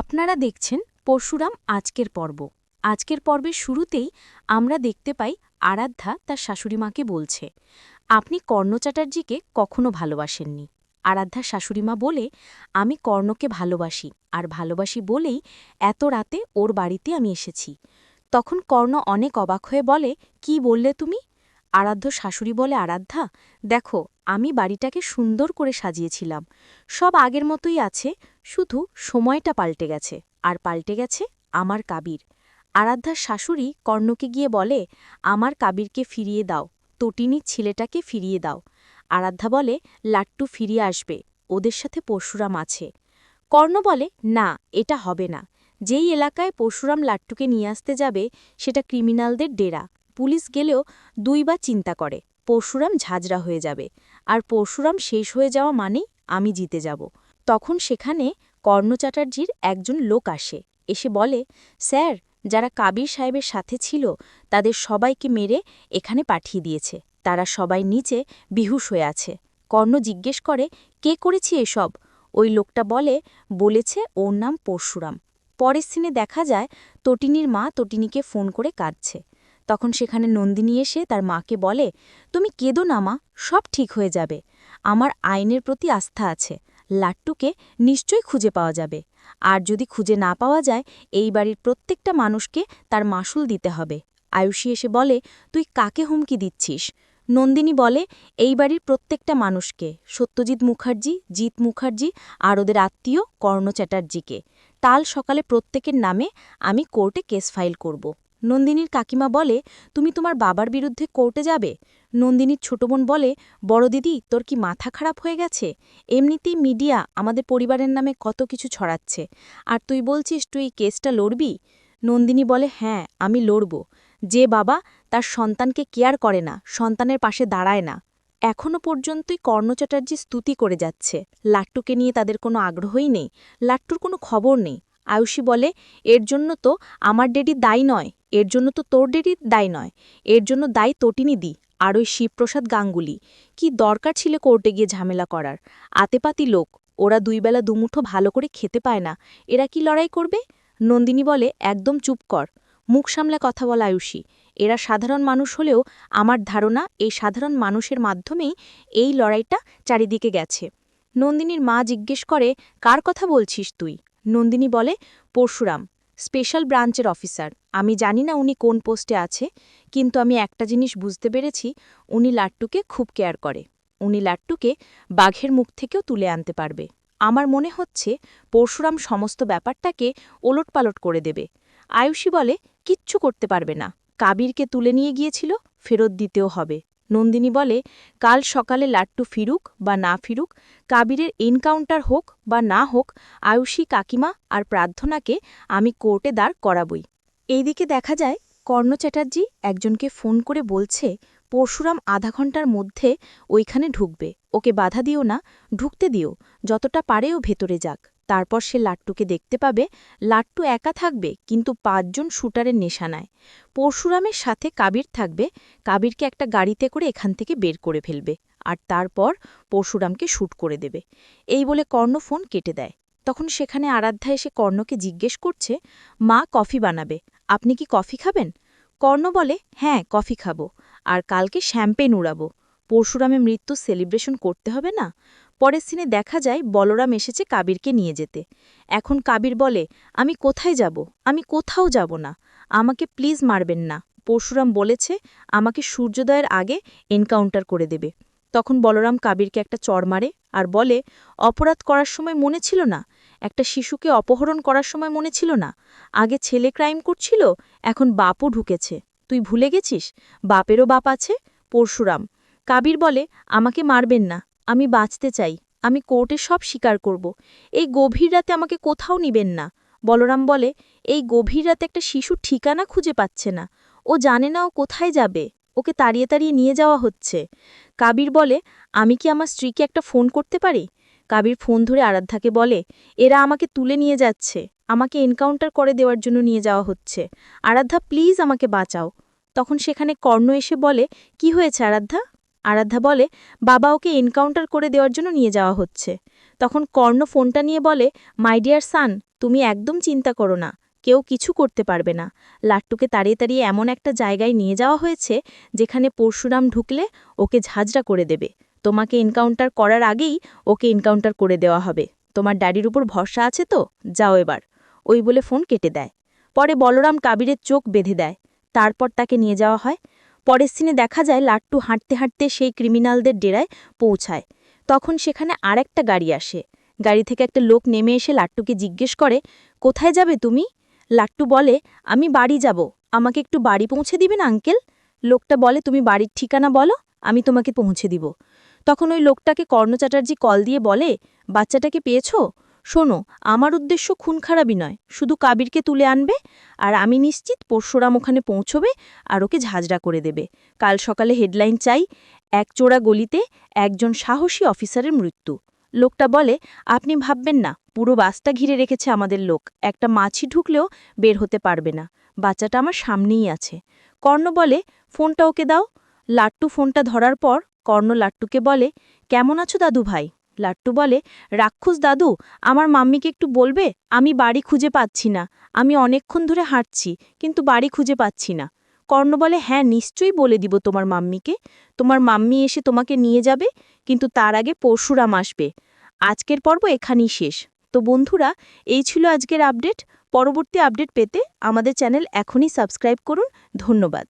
আপনারা দেখছেন পরশুরাম আজকের পর্ব। আজকের পর্বের শুরুতেই আমরা দেখতে পাই আরাধ্যা তার শাশুড়িমাকে বলছে, আপনি কর্ণ চ্যাটার্জিকে কখনো ভালোবাসেননি। আরাধ্যা শাশুড়িমা বলে, আমি কর্ণকে ভালোবাসি, আর ভালোবাসি বলেই এত রাতে ওর বাড়িতে আমি এসেছি। তখন কর্ণ অনেক অবাক হয়ে বলে, কি বললে তুমি? আরাধ্য শাশুড়ি বলে, আরাধ্যা, দেখো, আমি বাড়িটাকে সুন্দর করে সাজিয়েছিলাম। সব আগের মতোই আছে শুধু সময়টা পাল্টে গেছে, আর পাল্টে গেছে আমার কাবির। আরাধ্যার শাশুড়ি কর্ণকে গিয়ে বলে, আমার কাবিরকে ফিরিয়ে দাও, তটিনীর ছেলেটাকে ফিরিয়ে দাও। আরাধ্যা বলে, লাট্টু ফিরিয়ে আসবে, ওদের সাথে পরশুরাম আছে। কর্ণ বলে, না, এটা হবে না। যেই এলাকায় পরশুরাম লাট্টুকে নিয়ে আসতে যাবে, সেটা ক্রিমিনালদের ডেরা। পুলিশ গেলেও দুইবার চিন্তা করে, পরশুরাম ঝাঁঝরা হয়ে যাবে। আর পরশুরাম শেষ হয়ে যাওয়া মানেই আমি জিতে যাব। তখন সেখানে কর্ণ চ্যাটার্জির একজন লোক আসে। এসে বলে, স্যার, যারা কাবির সাহেবের সাথে ছিল, তাদের সবাইকে মেরে এখানে পাঠিয়ে দিয়েছে। তারা সবাই নিচে বিহুশ হয়ে আছে। কর্ণ জিজ্ঞেস করে, কে করেছি এসব? ওই লোকটা বলে, বলেছে ওর নাম পরশুরাম। পরের সিনে দেখা যায়, তটিনীর মা তটিনীকে ফোন করে কাঁদছে। তখন সেখানে নন্দিনী এসে তার মাকে বলে, তুমি কেঁদো না মা, সব ঠিক হয়ে যাবে। আমার আইনের প্রতি আস্থা আছে। লাট্টুকে নিশ্চয়ই খুঁজে পাওয়া যাবে। আর যদি খুঁজে না পাওয়া যায়, এই বাড়ির প্রত্যেকটা মানুষকে তার মাসুল দিতে হবে। আয়ুষী এসে বলে, তুই কাকে হুমকি দিচ্ছিস? নন্দিনী বলে, এই বাড়ির প্রত্যেকটা মানুষকে, সত্যজিৎ মুখার্জি, জিৎ মুখার্জি, আর ওদের আত্মীয় কর্ণ চ্যাটার্জিকে। তাল সকালে প্রত্যেকের নামে আমি কোর্টে কেস ফাইল করব। নন্দিনীর কাকিমা বলে, তুমি তোমার বাবার বিরুদ্ধে কোর্টে যাবে? নন্দিনীর ছোট বোন বলে, বড় দিদি, তোর কি মাথা খারাপ হয়ে গেছে? এমনিতেই মিডিয়া আমাদের পরিবারের নামে কত কিছু ছড়াচ্ছে। আর তুই বলছিস তুই কেসটা লড়বি? নন্দিনী বলে হ্যাঁ আমি লড়ব। যে বাবা তার সন্তানকে কেয়ার করে না, সন্তানের পাশে দাঁড়ায় না। এখনও পর্যন্তই কর্ণ চ্যাটার্জি স্তুতি করে যাচ্ছে। লাট্টুকে নিয়ে তাদের কোনো আগ্রহই নেই। লাট্টুর কোনো খবর নেই। আয়ুষী বলে, এর জন্য তো আমার ডেডি দায়ী নয়। এর জন্য তো তোর ডেডির দায় নয়। এর জন্য দায়ী তটিনী দি, আর ওই শিবপ্রসাদ গাঙ্গুলি। কি দরকার ছিল কোর্টে গিয়ে ঝামেলা করার? আতেপাতি লোক, ওরা দুই বেলা দুমুঠো ভালো করে খেতে পায় না। এরা কি লড়াই করবে? নন্দিনী বলে, একদম চুপ কর। মুখ সামলে কথা বলা আয়ুষী। এরা সাধারণ মানুষ হলেও আমার ধারণা, এই সাধারণ মানুষের মাধ্যমেই এই লড়াইটা চারিদিকে গেছে। নন্দিনীর মা জিজ্ঞেস করে, কার কথা বলছিস তুই? নন্দিনী বলে, পরশুরাম। স্পেশাল ব্রাঞ্চের অফিসার। আমি জানি না উনি কোন পোস্টে আছে, কিন্তু আমি একটা জিনিস বুঝতে পেরেছি, উনি লাট্টুকে খুব কেয়ার করে। উনি লাট্টুকে বাঘের মুখ থেকেও তুলে আনতে পারবে। আমার মনে হচ্ছে পরশুরাম সমস্ত ব্যাপারটাকে ওলটপালট করে দেবে। আয়ুষী বলে, কিচ্ছু করতে পারবে না। কাবিরকে তুলে নিয়ে গিয়েছিল, ফেরত দিতেও হবে। নন্দিনী বলে, কাল সকালে লাট্টু ফিরুক বা না ফিরুক, কাবিরের এনকাউন্টার হোক বা না হোক, আয়ুষী কাকিমা আর প্রার্থনাকে আমি কোর্টে দাঁড় করাবই। এইদিকে দেখা যায়, কর্ণ চ্যাটার্জি একজনকে ফোন করে বলছে, পরশুরাম আধা ঘণ্টার মধ্যে ওইখানে ঢুকবে। ওকে বাধা দিও না, ঢুকতে দিও, যতটা পারেও ভেতরে যাক। তারপর সে লাট্টুকে দেখতে পাবে, লাট্টু একা থাকবে, কিন্তু পাঁচজন শুটারের নেশানায়। পরশুরামের সাথে কাবির থাকবে, কাবিরকে একটা গাড়িতে করে এখান থেকে বের করে ফেলবে, আর তারপর পরশুরামকে শ্যুট করে দেবে। এই বলে কর্ণ ফোন কেটে দেয়। তখন সেখানে আরাধ্যা এসে কর্ণকে জিজ্ঞেস করছে, মা, কফি বানাবে, আপনি কি কফি খাবেন? কর্ণ বলে হ্যাঁ কফি খাব, আর কালকে শ্যাম্পেন উড়াবো। পরশুরামে মৃত্যু সেলিব্রেশন করতে হবে না? পরের সিনে দেখা যায় বলরাম এসেছে কাবিরকে নিয়ে যেতে। এখন কাবির বলে, আমি কোথায় যাব? আমি কোথাও যাব না। আমাকে প্লিজ মারবেন না। পরশুরাম বলেছে, আমাকে সূর্যোদয়ের আগে এনকাউন্টার করে দেবে। তখন বলরাম কাবিরকে একটা চড় মারে আর বলে, অপরাধ করার সময় মনে ছিল না? একটা শিশুকে অপহরণ করার সময় মনে ছিল না? আগে ছেলে ক্রাইম করছিল, এখন বাপও ঢুকেছে। তুই ভুলে গেছিস? বাপেরও বাপ আছে? পরশুরাম, কাবির বলে, আমাকে মারবেন না। আমি বাঁচতে চাই, আমি কোর্টে সব স্বীকার করব। এই গভীর রাতে আমাকে কোথাও নিবেন না। বলরাম বলে, এই গভীর রাতে একটা শিশু ঠিকানা খুঁজে পাচ্ছে না। ও জানে না ও কোথায় যাবে। ওকে তাড়িয়ে তাড়িয়ে নিয়ে যাওয়া হচ্ছে। কাবির বলে, আমি কি আমার স্ত্রীকে একটা ফোন করতে পারি? কাবির ফোন ধরে আরাধ্যাকে বলে, এরা আমাকে তুলে নিয়ে যাচ্ছে। আমাকে এনকাউন্টার করে দেওয়ার জন্য নিয়ে যাওয়া হচ্ছে। আরাধ্যা, প্লিজ আমাকে বাঁচাও। তখন সেখানে কর্ণ এসে বলে, কি হয়েছে আরাধ্যা? আরাধ্যা বলে, বাবা ওকে এনকাউন্টার করে দেওয়ার জন্য নিয়ে যাওয়া হচ্ছে। তখন কর্ণ ফোনটা নিয়ে বলে মাই ডিয়ার সান তুমি একদম চিন্তা করো না, কেউ কিছু করতে পারবে না। লাট্টুকে তাড়িয়ে তাড়িয়ে এমন একটা জায়গায় নিয়ে যাওয়া হয়েছে, যেখানে পরশুরাম ঢুকলে ওকে ঝাঁঝরা করে দেবে। তোমাকে এনকাউন্টার করার আগেই ওকে এনকাউন্টার করে দেওয়া হবে। তোমার ড্যাডির উপর ভরসা আছে তো? যাও এবার। ওই বলে ফোন কেটে দেয়। পরে বলরাম কাবিরের চোখ বেঁধে দেয়। তারপর তাকে নিয়ে যাওয়া হয় পরের সিনে দেখা যায় লাট্টু হাঁটতে হাঁটতে সেই ক্রিমিনালদের ডেরায় পৌঁছায়। তখন সেখানে আর একটা গাড়ি আসে। গাড়ি থেকে একটা লোক নেমে এসে লাট্টুকে জিজ্ঞেস করে, কোথায় যাবে তুমি? লাট্টু বলে, আমি বাড়ি যাব। আমাকে একটু বাড়ি পৌঁছে দিবেন, আঙ্কেল? লোকটা বলে, তুমি বাড়ির ঠিকানা বলো, আমি তোমাকে পৌঁছে দিব। তখন ওই লোকটাকে কর্ণ চ্যাটার্জি কল দিয়ে বলে, বাচ্চাটাকে পেয়েছ? শোনো, আমার উদ্দেশ্য খুন খারাপই নয়, শুধু কাবিরকে তুলে আনবে, আর আমি নিশ্চিত পরশুরাম ওখানে পৌঁছবে আর ওকে ঝাঁঝরা করে দেবে। কাল সকালে হেডলাইন চাই, এক চোরা গলিতে একজন সাহসী অফিসারের মৃত্যু। লোকটা বলে, আপনি ভাববেন না, পুরো বাসটা ঘিরে রেখেছে আমাদের লোক, একটা মাছি ঢুকলেও বের হতে পারবে না, বাচ্চাটা আমার সামনেই আছে। কর্ণ বলে, ফোনটা ওকে দাও। লাট্টু ফোনটা ধরার পর কর্ণ লাট্টুকে বলে, কেমন আছো দাদু ভাই লাট্টু বলে, রাক্ষস দাদু, আমার মাম্মিকে একটু বলবে? আমি বাড়ি খুঁজে পাচ্ছি না। আমি অনেকক্ষণ ধরে হাঁটছি, কিন্তু বাড়ি খুঁজে পাচ্ছি না। কর্ণ বলে হ্যাঁ নিশ্চয়ই বলে দিব তোমার মাম্মিকে। তোমার মাম্মি এসে তোমাকে নিয়ে যাবে, কিন্তু তার আগে পরশুরাম আসবে। আজকের পর্ব এখানেই শেষ। তো বন্ধুরা, এই ছিল আজকের আপডেট। পরবর্তী আপডেট পেতে আমাদের চ্যানেল এখনই সাবস্ক্রাইব করুন। ধন্যবাদ।